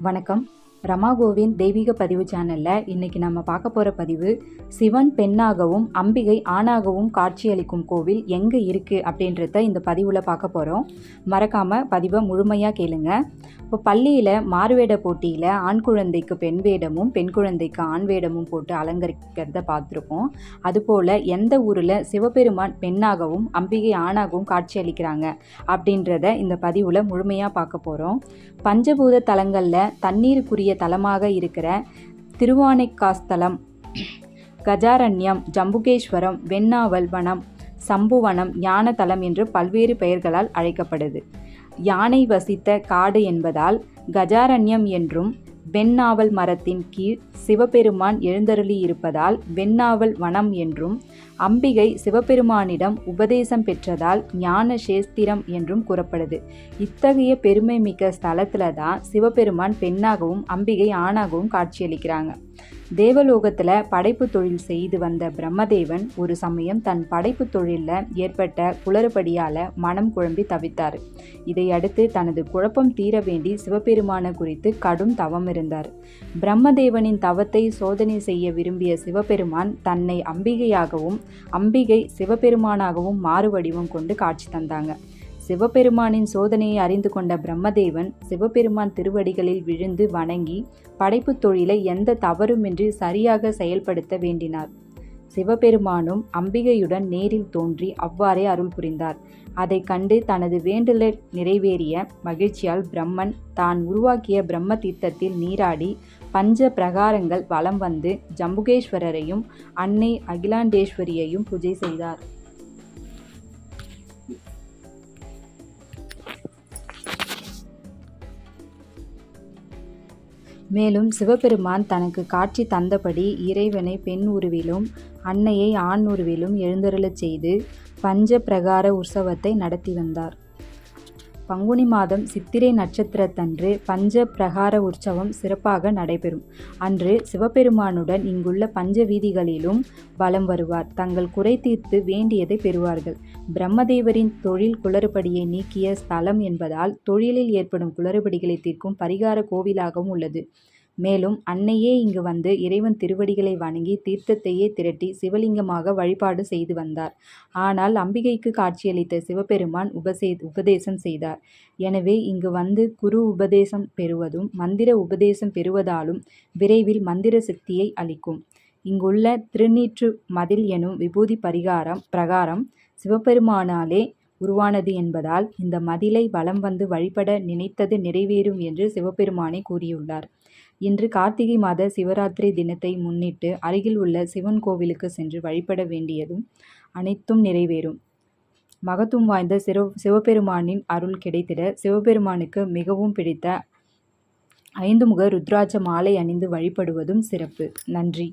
வணக்கம். ரமா கோவிந்த் தெய்வீக பதிவு சேனலில் இன்றைக்கி நம்ம பார்க்க போகிற பதிவு சிவன் பெண்ணாகவும் அம்பிகை ஆணாகவும் காட்சியளிக்கும் கோவில் எங்கே இருக்குது அப்படின்றத இந்த பதிவில் பார்க்க போகிறோம் மறக்காமல் பதிவை முழுமையாக கேளுங்க. இப்போ பள்ளியில் மாறுவேட போட்டியில் ஆண் குழந்தைக்கு பெண் வேடமும் பெண் குழந்தைக்கு ஆண் வேடமும் போட்டு அலங்கரிக்கிறத பார்த்துருப்போம். அதுபோல் எந்த ஊரில் சிவபெருமான் பெண்ணாகவும் அம்பிகை ஆணாகவும் காட்சியளிக்கிறாங்க அப்படின்றத இந்த பதிவில் முழுமையாக பார்க்க போகிறோம் பஞ்சபூத தலங்களில் தண்ணீருக்குரிய தலமாக இருக்கிற திருவானைக்காஸ்தலம் கஜாரண்யம் ஜம்புகேஸ்வரம் வெண்ணாவல் வனம் சம்புவனம் ஞானதலம் என்று பல்வேறு பெயர்களால் அழைக்கப்படுது. யானை வசித்த காடு என்பதால் கஜாரண்யம் என்றும் வெண்ணாவல் மரத்தின் கீழ் சிவபெருமான் எழுந்தருளியிருப்பதால் வெண்ணாவல் வனம் என்றும் அம்பிகை சிவபெருமானிடம் உபதேசம் பெற்றதால் ஞான சேஸ்திரம் என்றும் கூறப்படுது. இத்தகைய பெருமை மிக்க ஸ்தலத்தில் தான் சிவபெருமான் பெண்ணாகவும் அம்பிகை ஆணாகவும் காட்சியளிக்கிறாங்க. தேவலோகத்தில் படைப்பு தொழில் செய்து வந்த பிரம்மதேவன் ஒரு சமயம் தன் படைப்பு தொழிலில் ஏற்பட்ட குளறுபடியால் மனம் குழம்பி தவித்தார். இதையடுத்து தனது குழப்பம் தீர வேண்டி சிவபெருமான குறித்து கடும் தவம் இருந்தார் பிரம்மதேவனின் தவத்தை சோதனை செய்ய விரும்பிய சிவபெருமான் தன்னை அம்பிகையாகவும் அம்பிகை சிவபெருமானாகவும் மாறுவடிவம் கொண்டு காட்சி தந்தாங்க. சிவபெருமானின் சோதனையை அறிந்து கொண்ட பிரம்மதேவன் சிவபெருமான் திருவடிகளில் விழுந்து வணங்கி படைப்பு தொழிலை எந்த தவறுமின்றி சரியாக செயல்படுத்த வேண்டினார். சிவபெருமானும் அம்பிகையுடன் நேரில் தோன்றி அவ்வாறே அருள் புரிந்தார். அதை கண்டு தனது வேண்டுதல் நிறைவேறிய மகிழ்ச்சியால் பிரம்மன் தான் உருவாக்கிய பிரம்ம தீர்த்தத்தில் நீராடி பஞ்ச பிரகாரங்கள் வலம் வந்து ஜம்புகேஸ்வரரையும் அன்னை அகிலாண்டேஸ்வரியையும் பூஜை செய்தார். மேலும் சிவபெருமான் தனக்கு காட்சி தந்தபடி இறைவனை பெண் உருவிலும் அன்னையை ஆண்ணுருவிலும் எழுந்தருளச் செய்து பஞ்ச பிரகார உற்சவத்தை நடத்தி வந்தார். பங்குனி மாதம் சித்திரை நட்சத்திரத்தன்று பஞ்ச பிரகார உற்சவம் சிறப்பாக நடைபெறும். அன்று சிவபெருமானுடன் இங்குள்ள பஞ்ச வீதிகளிலும் வலம் வருவார். தங்கள் குறை தீர்த்து வேண்டியதை பெறுவார்கள். பிரம்மதேவரின் தொழில் குளறுபடியை நீக்கிய ஸ்தலம் என்பதால் தொழிலில் ஏற்படும் குளறுபடிகளை தீர்க்கும் பரிகார கோவிலாகவும் உள்ளது. மேலும் அன்னையே இங்கு வந்து இறைவன் திருவடிகளை வணங்கி தீர்த்தத்தையே திரட்டி சிவலிங்கமாக வழிபாடு செய்து வந்தார். ஆனால் அம்பிகைக்கு காட்சியளித்த சிவபெருமான் உபசே உபதேசம் செய்தார். எனவே இங்கு வந்து குரு உபதேசம் பெறுவதும் மந்திர உபதேசம் பெறுவதாலும் விரைவில் மந்திர சக்தியை அளிக்கும். இங்குள்ள திருநீற்று மதில் எனும் விபூதி பரிகாரம் பிரகாரம் சிவபெருமானாலே உருவானது என்பதால் இந்த மதிலை வலம் வந்து வழிபட நினைத்தது நிறைவேறும் என்று சிவபெருமானை கூறியுள்ளார். இன்று கார்த்திகை மாத சிவராத்திரி தினத்தை முன்னிட்டு அருகில் உள்ள சிவன் கோவிலுக்கு சென்று வழிபட வேண்டியதும் அனைத்தும் நிறைவேறும். மகத்துவம் வாய்ந்த சிவ சிவபெருமானின் அருள் கிடைத்திட சிவபெருமானுக்கு மிகவும் பிடித்த ஐந்து முக ருத்ராட்ச மாலை அணிந்து வழிபடுவதும் சிறப்பு. நன்றி.